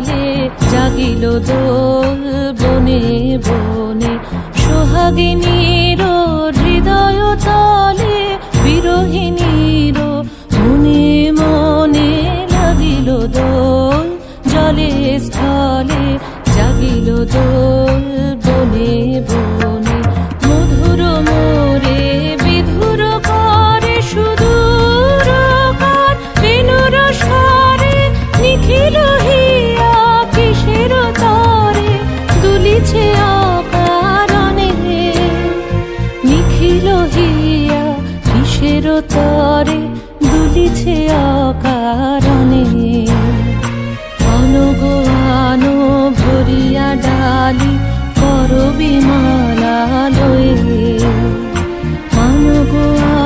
জলে জাগিল দোল বনে বনে সোহাগিনীর কালী করবি মালালয়ে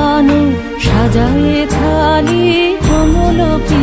আনো সাজায়ে থালি কমলপি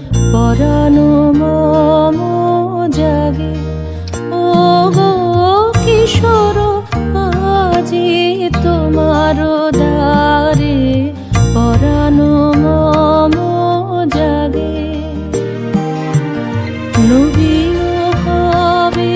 পরানো মম জাগে। ও কিশোর আজি তোমার দারে পরানো মম জাগে। নবী হবে